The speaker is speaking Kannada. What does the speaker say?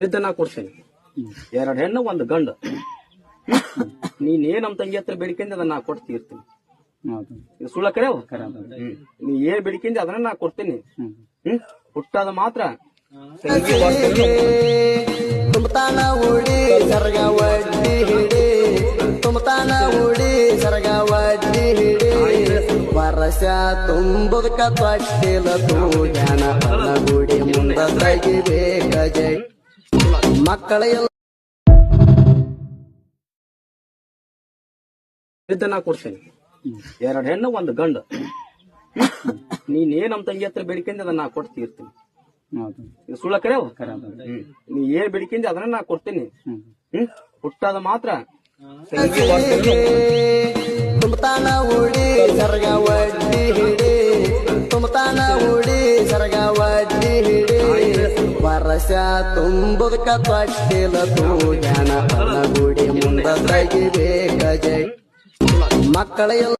ಇದ್ದ ನಾ ಕೊಡ್ತೀನಿ. ಎರಡು ಹೆಣ್ಣು ಒಂದು ಗಂಡು. ನೀನ್ ಏನ್ ನಮ್ ತಂಗಿ ಹತ್ರ ಬೇಡಿಕೆಂದ ಅದನ್ನ ನಾ ಕೊಡ್ತೀರ್ತೀನಿ ಇದು ಸುಳ್ಳ ಕರೆ ನೀ ಏನ್ ಬೇಡಿಕೆಂದ ಅದನ್ನ ನಾ ಕೊಡ್ತೀನಿ. ಹ್ಮ್. ಹುಟ್ಟಾದ ಮಾತ್ರ. ತುಂಬತಾನ ಓಡಿ ಸರ್ಗ ಹಿಡಿ. ತುಂಬತಾನ ಉಡಿ ಸರ್ಗ ಹಿಡಿ. ವರ್ಷ ತುಂಬದಕ ತೊಟ್ಟಿಲ ತೂಗ್ಯಾನ ಗುಡಿ ಮುಂದ ತೆಗಿಬೇಕ ಜೈ ಮಕ್ಕಳ ನಾ ಕೊಡ್ತೀನಿ. ಎರಡು ಹೆಣ್ಣು ಒಂದು ಗಂಡು. ನೀನ್ ಏನ್ ನಮ್ ತಂಗಿ ಹತ್ರ ಬೇಡಿಕೆಂದ ಅದನ್ನ ನಾ ಕೊಡ್ತೀರ್ತೀನಿ ಇದು ಸುಳ್ಳ ಕರೆ ನೀ ಏನ್ ಬೇಡಿಕೆಂದ ಅದನ್ನ ನಾ ಕೊಡ್ತೀನಿ? ಹ್ಮ್. ಹುಟ್ಟಾದ ಮಾತ್ರ. ತುಂಬತಾನ ಉಡಿ ಸರ್ಗ ವಡ್ಡಿ ಹಿಡಿ. ತುಂಬತಾನ ಉಡಿ ಸರ್ಗ ವಡ್ಡಿ ಹಿಡಿ. ವರ್ಷ ತುಂಬದಕ ತೊಟ್ಟಿಲ ಜನ ಗುಡಿ ಮುಂದ ತೆಗಿಬೇಕ ಜೈ. ಮಕ್ಕಳ ಎಲ್ಲ